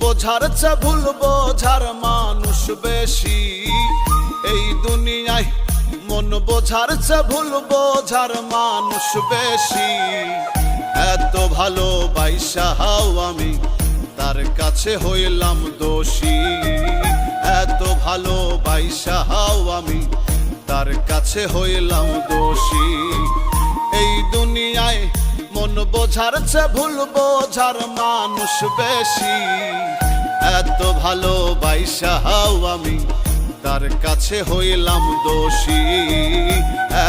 বোঝার চে ভুল বোঝার মানুষ বেশি। এই দুনিয়ায় মন বোঝার চে ভুল বোঝার মানুষ বেশি। এত ভালো বাইসাহাও আমি, তার কাছে হইলাম দোষী। এত ভালো বাইসাহাও আমি, তার কাছে হইলাম দোষী। এই দুনিয়ায় মন বোঝার চে ভুল বোঝার মানুষ বেশি। এত ভালো বাইসাহাও আমি, তার কাছে হইলাম দোষী।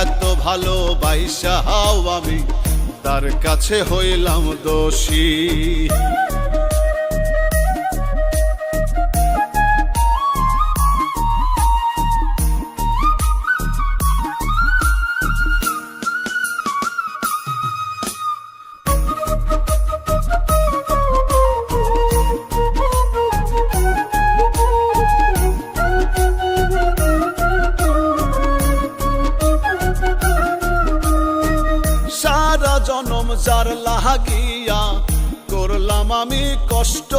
এত ভালো বাইসাহাও আমি, তার কাছে হইলাম দোষী। জনম যার লাহাগিয়া, করলাম আমি কষ্ট।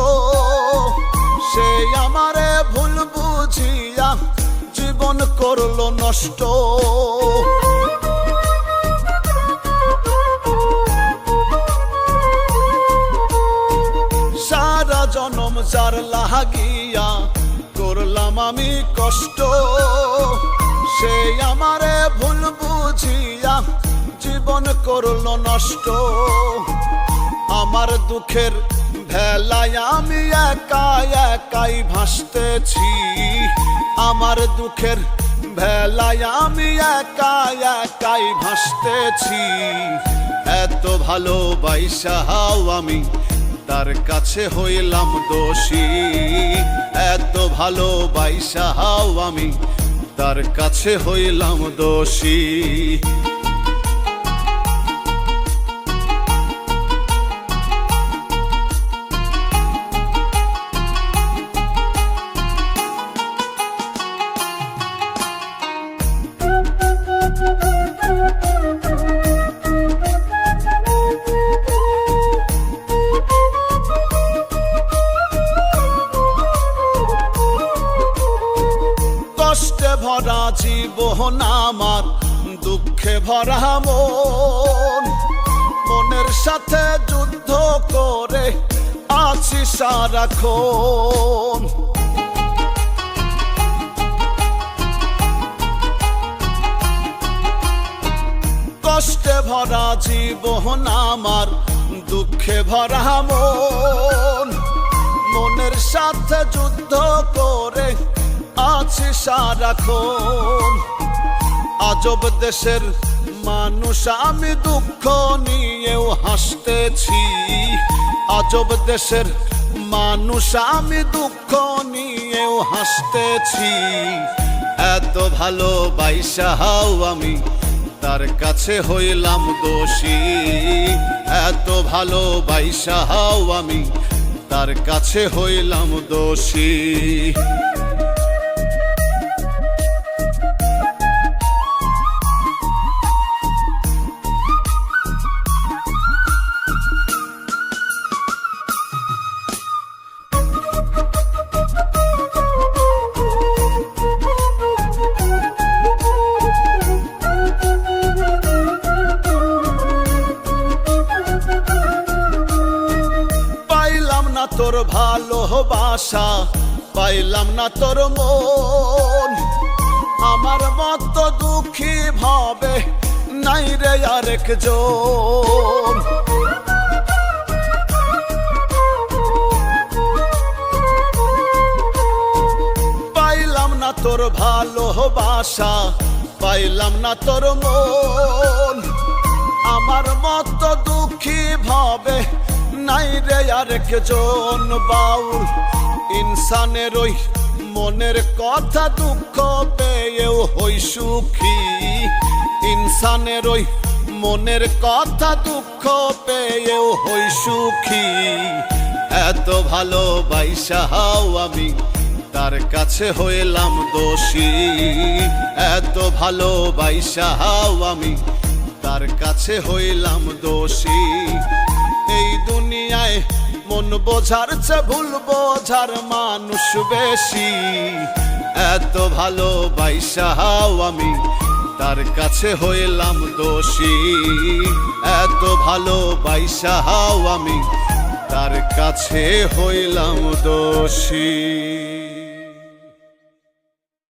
সে আমারে ভুল বুঝিয়া জীবন করল নষ্ট। সারা জনম যার লাহাগিয়া, করলাম আমি কষ্ট। সে আমারে ভুল বুঝিয়া জীবন করল নষ্ট। আমার দুঃখের ভেলায় আমি একা একাই ভাসতেছি। আমার দুঃখের ভেলায় আমি একা একাই ভাসতেছি। এত ভালো বাইসাহাও আমি, তার কাছে হইলাম দোষী। এত ভালো বাইসাহাও আমি, তার কাছে হইলাম দোষী। জীবন আমার, দুঃখে ভরা মন। মনের সাথে যুদ্ধ করে আছি সারাক্ষণ। কষ্টে ভরা জীবন আমার, দুঃখে ভরা মন। মনের সাথে যুদ্ধ করে আছি সারাক্ষণ। আজব দেশের মানুষ, আমি দুঃখ নিয়েও হাসতেছি। আজব দেশের মানুষ, আমি দুঃখ নিয়েও হাসতেছি। এত ভালো বাইসাহাও আমি তার কাছে হইলাম দোষী। এত ভালো বাইসাহাও আমি তার কাছে হইলাম দোষী। তোর ভালোবাসা পাইলাম না তোর মন। আমার মত দুঃখী ভাবে নাই রে আরেক জন পাইলাম না তোর ভালোবাসা, পাইলাম না তোর মন। আমার মত দুঃখী ভাবে নাই রে আরেক জন বাউল। ইনসানের ওই মনের কথা দুঃখ পেয়েও হই সুখী। ইনসানের ওই মনের কথা দুঃখ পেয়েও হই সুখী। এত ভালো বাইসাহাও আমি, তার কাছে হইলাম দোষী। এত ভালো বাইসাহাও আমি, তার কাছে হইলাম দোষী। এই দুনিয়ায় মন বোঝার চে ভুল বোঝার মানুষ বেশি। এত ভালো বাইসাহাও আমি, তার কাছে হইলাম দোষী। এত ভালো বাইসাহাও আমি, তার কাছে হইলাম দোষী।